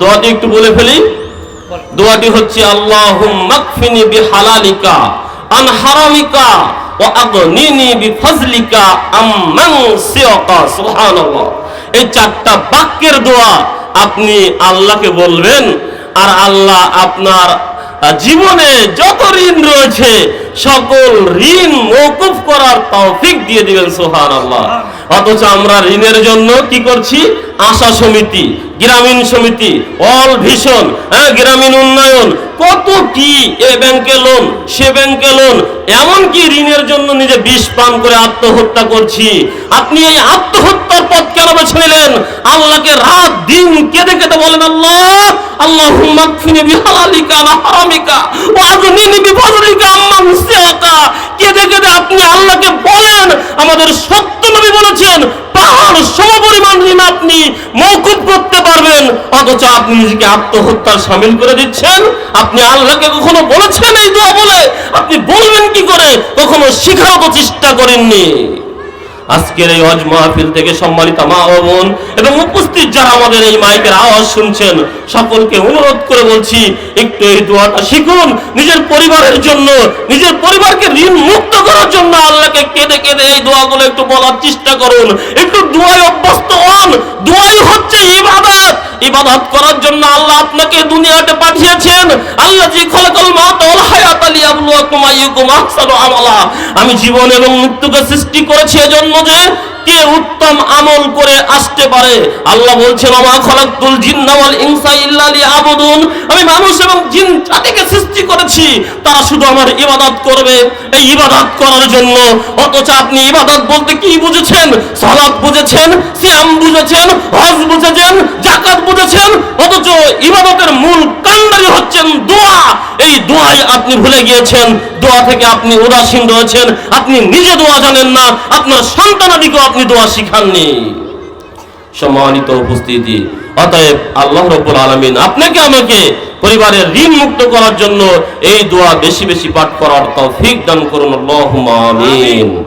দোয়াটি একটু বলে ফেলি। দোয়াটি হচ্ছে এই চারটা বাক্যের দোয়া আপনি আল্লাহকে বলবেন, আর আল্লাহ আপনার জীবনে যত ঋণ রয়েছে, সকল ঋণ মৌকুফ করার তৌফিক দিয়ে দিবেন, সুবহানাল্লাহ। অথচ আমরা ঋণের জন্য কি করছি? আশা সমিতি, গ্রামীণ সমিতি, অল ভীষণ হ্যাঁ গ্রামীণ উন্নয়ন, কত কি এ ব্যাংকে লোন, সে ব্যাংকে লোন এমন কি ঋণের জন্য নিজে বিষ পান করে আত্মহত্যা করছি। আপনি এই আত্মহত্যার পথ কেন বেছে নিলেন? আল্লাহকে রাত দিন কেঁদে কেঁদে বলেন, আল্লাহ আল্লাহ মাকফিনি বিহালালিকা হারামিকা ও আগনিনি বিফজলিকা আম্মান সিয়াকা কেঁদে যদি আপনি আল্লাহকে বলেন, আমাদের সত্য নবী বলেছেন, পাহাড় সমপরিমাণ ঋণ আপনি মৌকুব করতে পারবেন, অথচ আপনি নিজেকে আত্মহত্যার সামিল করে দিচ্ছেন। আপনি আল্লাহকে কখনো বলেছেন এই দোয়া বলে? আপনি বলবেন কি করে? কখনো শিখাও তো চেষ্টা করেননি। আজকের এই হজ মাহফিল থেকে সম্মানিত মা ও বোন এবং উপস্থিত যারা আমাদের এই মাইকের আওয়াজ শুনছেন, সকলকে অনুরোধ করে বলছি, একটু এই দোয়াটা শিখুন, নিজের পরিবারের জন্য, নিজের পরিবারকে ঋণ মুক্ত করার জন্য আল্লাহকে কেঁদে কেঁদে এই দোয়াগুলো একটু বলার চেষ্টা করুন। একটু দোয়ায় অভ্যস্ত হন, দোয়াই হচ্ছে ইবাদত। ইবাদত করার জন্য আল্লাহ আপনাকে দুনিয়াতে পাঠিয়েছেন। আল্লাহ জি খলাকাল মাউত আমি জীবন এবং মৃত্যুকে সৃষ্টি করেছি এজন্য যে কে উত্তম আমল করে আসতে পারে। আল্লাহ বলছেন আমা খলাকতুল জিন্না ওয়াল ইনসা ইল্লা লিয়াবুদুন। আমি মানুষ এবং জিন জাতিকে সৃষ্টি করেছি, তারা শুধু আমার ইবাদত করবে। এই ইবাদত করার জন্য, অথচ আপনি ইবাদত বলতে কি বুঝেছেন? সালাত বুঝেছেন, সিয়াম বুঝেছেন, হজ বুঝেছেন জাকাত বুঝেছেন, অথচ ইবাদতের মূল এই দোয়াই আপনি ভুলে গিয়েছেন। দোয়া থেকে আপনি উদাসীন রয়েছেন। আপনি নিজে দোয়া জানেন না। আপনার সন্তানাদিকেও আপনি দোয়া শিখাননি। সম্মানিত উপস্থিতি। অতএব আল্লাহ রব্বুল আলমিন আপনাকে, আমাকে পরিবারের ঋণ মুক্ত করার জন্য এই দোয়া বেশি বেশি পাঠ করার তৌফিক দান করুন। আল্লাহুম্মা আমিন।